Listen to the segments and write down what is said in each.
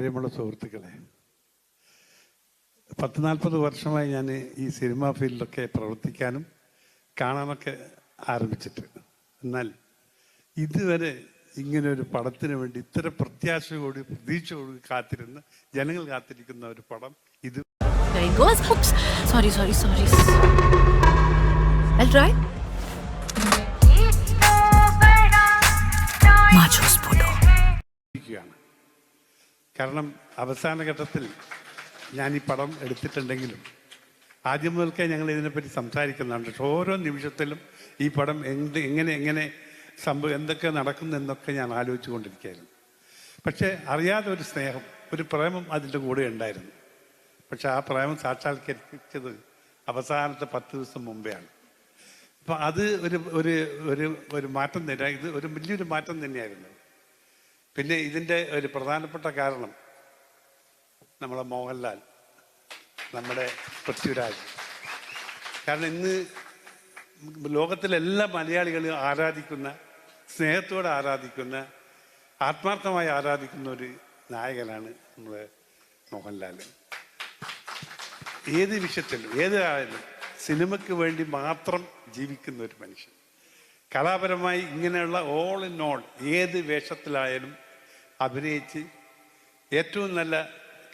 പ്രിയമുള്ള സുഹൃത്തുക്കളെ പത്ത് നാൽപ്പത് വർഷമായി ഞാൻ ഈ സിനിമ ഫീൽഡിലൊക്കെ പ്രവർത്തിക്കാനും കാണാനൊക്കെ ആരംഭിച്ചിട്ട്. എന്നാൽ ഇതുവരെ ഇങ്ങനെ ഒരു പടത്തിന് വേണ്ടി ഇത്ര പ്രത്യാശയോട് പ്രതീക്ഷയോട് കാത്തിരുന്ന് ജനങ്ങൾ കാത്തിരിക്കുന്ന ഒരു പടം ഇത്. Sorry sorry photo. ഇരിക്കുകയാണ്. കാരണം അവസാന ഘട്ടത്തിൽ ഞാൻ ഈ പടം എടുത്തിട്ടുണ്ടെങ്കിലും ആദ്യം മുതൽക്കേ ഞങ്ങൾ ഇതിനെപ്പറ്റി സംസാരിക്കുന്നുണ്ട് പക്ഷേ ഓരോ നിമിഷത്തിലും ഈ പടം എന്ത് എങ്ങനെ എങ്ങനെ സംഭവം എന്തൊക്കെ നടക്കുന്നു എന്നൊക്കെ ഞാൻ ആലോചിച്ചു കൊണ്ടിരിക്കുകയായിരുന്നു പക്ഷേ അറിയാതെ ഒരു സ്നേഹം ഒരു പ്രേമം അതിന്റെ കൂടെ ഉണ്ടായിരുന്നു. പക്ഷെ ആ പ്രേമം സാക്ഷാത്കരിച്ചത് അവസാനത്തെ പത്ത് ദിവസം മുമ്പെയാണ്. അപ്പം അത് ഒരു ഒരു ഒരു മാറ്റം തന്നെ ഇത് ഒരു വലിയൊരു മാറ്റം തന്നെയായിരുന്നു. പിന്നെ ഇതിന്റെ ഒരു പ്രധാനപ്പെട്ട കാരണം നമ്മളെ മോഹൻലാൽ നമ്മുടെ പൃഥ്വിരാജ്. കാരണം ഇന്ന് ലോകത്തിലെല്ലാ മലയാളികളും ആരാധിക്കുന്ന സ്നേഹത്തോടെ ആരാധിക്കുന്ന ആത്മാർത്ഥമായി ആരാധിക്കുന്ന ഒരു നായകനാണ് നമ്മുടെ മോഹൻലാൽ. ഏത് വിഷയത്തിലും ഏത് ആയാലും സിനിമയ്ക്ക് വേണ്ടി മാത്രം ജീവിക്കുന്ന ഒരു മനുഷ്യൻ. കലാപരമായി ഇങ്ങനെയുള്ള ഓൾ ഇൻ ഓൾ ഏത് വേഷത്തിലായാലും അഭിനയിച്ച് ഏറ്റവും നല്ല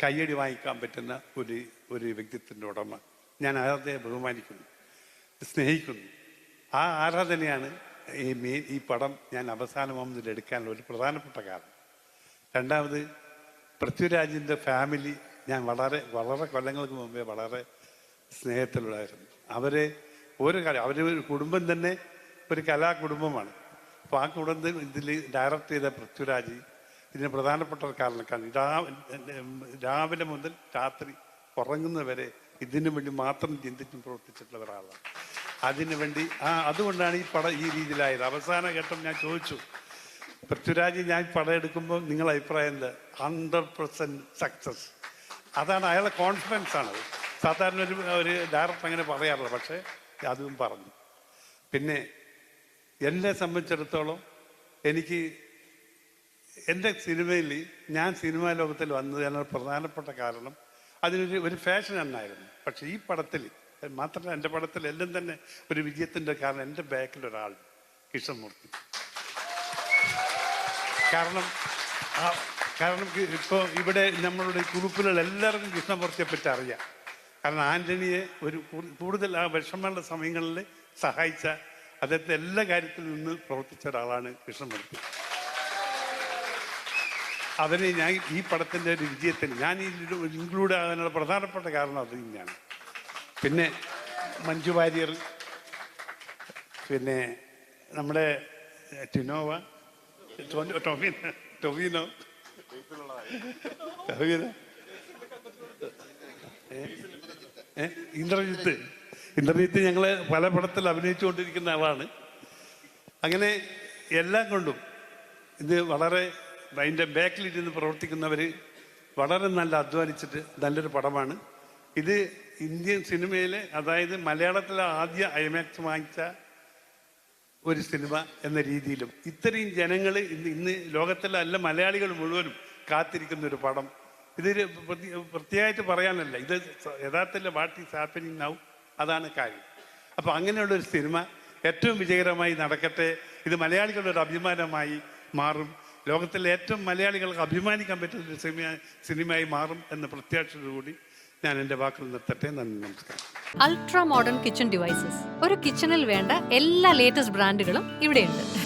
കയ്യടി വാങ്ങിക്കാൻ പറ്റുന്ന ഒരു ഒരു വ്യക്തിത്വത്തിന്റെ ഉടമ ഞാൻ അദ്ദേഹത്തെ ബഹുമാനിക്കുന്നു സ്നേഹിക്കുന്നു. ആ ആരാധനയാണ് ഈ മെയിൻ ഈ പടം ഞാൻ അവസാനമാകുന്നതിൽ എടുക്കാനുള്ള ഒരു പ്രധാനപ്പെട്ട കാരണം. രണ്ടാമത് പൃഥ്വിരാജിന്റെ ഫാമിലി ഞാൻ വളരെ വളരെ കൊല്ലങ്ങൾക്ക് മുമ്പേ വളരെ സ്നേഹത്തിലുള്ളായിരുന്നു അവരെ ഒരു കാര്യം അവർ ഒരു കുടുംബം തന്നെ ഒരു കലാ കുടുംബമാണ് അപ്പോൾ ആ കുടുംബത്തിൽ ഇതിൽ ഡയറക്റ്റ് ചെയ്ത പൃഥ്വിരാജ് ഇതിന് പ്രധാനപ്പെട്ട ഒരു കാരണക്കാരൻ. രാവിലെ മുതൽ രാത്രി ഉറങ്ങുന്നവരെ ഇതിനു വേണ്ടി മാത്രം ചിന്തിച്ചും പ്രവർത്തിച്ചിട്ടുള്ള ഒരാളാണ്. അതിനു വേണ്ടി ആ അതുകൊണ്ടാണ് ഈ പടം ഈ രീതിയിലായത്. അവസാന ഘട്ടം ഞാൻ ചോദിച്ചു പൃഥ്വിരാജ് ഞാൻ പടം എടുക്കുമ്പോൾ നിങ്ങളുടെ അഭിപ്രായം എന്താ? Hundred percent success. അതാണ് അയാളെ കോൺഫിഡൻസ് ആണ്. സാധാരണ ഒരു ഒരു ഡയറക്ടർ അങ്ങനെ പറയാറില്ല പക്ഷേ അതും പറഞ്ഞു. പിന്നെ എന്നെ സംബന്ധിച്ചിടത്തോളം എനിക്ക് എന്റെ സിനിമയിൽ ഞാൻ സിനിമാ ലോകത്തിൽ വന്നത് എന്നൊരു പ്രധാനപ്പെട്ട കാരണം അതിനൊരു ഒരു ഫാഷൻ എന്നായിരുന്നു. പക്ഷേ ഈ പടത്തിൽ മാത്രമല്ല എന്റെ പടത്തിൽ എല്ലാം തന്നെ ഒരു വിജയത്തിന്റെ കാരണം എന്റെ ബാക്കിൽ ഒരാൾ കൃഷ്ണമൂർത്തി. കാരണം കാരണം ഇപ്പോൾ ഇവിടെ നമ്മളുടെ ഗ്രൂപ്പിലുള്ള എല്ലാവർക്കും കൃഷ്ണമൂർത്തിയെ പറ്റി അറിയാം. കാരണം ആന്റണിയെ ഒരു കൂടുതൽ ആ വിഷമമുള്ള സമയങ്ങളിൽ സഹായിച്ച അദ്ദേഹത്തെ എല്ലാ കാര്യത്തിൽ നിന്ന് പ്രവർത്തിച്ച ഒരാളാണ് കൃഷ്ണമൂർത്തി. അതിന് ഞാൻ ഈ പടത്തിന്റെ ഒരു വിജയത്തിന് ഞാൻ ഈ ഇൻക്ലൂഡ് ആകാനുള്ള പ്രധാനപ്പെട്ട കാരണം അത് തന്നെയാണ്. പിന്നെ മഞ്ജു വാര്യർ പിന്നെ നമ്മുടെ ടിനോവ ടൊവിനോ ടൊവിനോ? ഏ? ഇന്ദ്രജിത്ത്. ഇന്ദ്രജിത്ത് ഞങ്ങൾ പല പടത്തിൽ അഭിനയിച്ചുകൊണ്ടിരിക്കുന്ന ആളാണ്. അങ്ങനെ എല്ലാം കൊണ്ടും ഇത് വളരെ അതിന്റെ ബാക്കിലിരുന്ന് പ്രവർത്തിക്കുന്നവർ വളരെ നല്ല അധ്വാനിച്ചിട്ട് നല്ലൊരു പടമാണ്. ഇത് ഇന്ത്യൻ സിനിമയിലെ അതായത് മലയാളത്തിലെ ആദ്യ ഐമാക്സ് വാങ്ങിച്ച ഒരു സിനിമ എന്ന രീതിയിലും ഇത്രയും ജനങ്ങൾ ഇന്ന് ഇന്ന് ലോകത്തിലെ അല്ല മലയാളികൾ മുഴുവനും കാത്തിരിക്കുന്ന ഒരു പടം. ഇതൊരു പ്രത്യ- പ്രത്യേകമായിട്ട് പറയാനല്ല. ഇത് യഥാർത്ഥത്തിൽ വാട്ട് ഈസ് ഹാപ്പനിങ് നൗ അതാണ് കാര്യം. അപ്പോൾ അങ്ങനെയുള്ള ഒരു സിനിമ ഏറ്റവും വിജയകരമായി നടക്കട്ടെ. ഇത് മലയാളികളുടെ ഒരു അഭിമാനമായി മാറും. ലോകത്തിലെ ഏറ്റവും മലയാളികൾക്ക് അഭിമാനിക്കാൻ പറ്റുന്ന ഒരു സിനിമ സിനിമയായി മാറും എന്ന പ്രത്യാശയോടുകൂടി ഞാൻ എന്റെ വാക്കുകൾ നിർത്തട്ടെ. നന്ദി നമസ്കാരം. Ultra modern kitchen devices. ഒരു കിച്ചണിൽ വേണ്ട എല്ലാ ലേറ്റസ്റ്റ് ബ്രാൻഡുകളും ഇവിടെയുണ്ട്.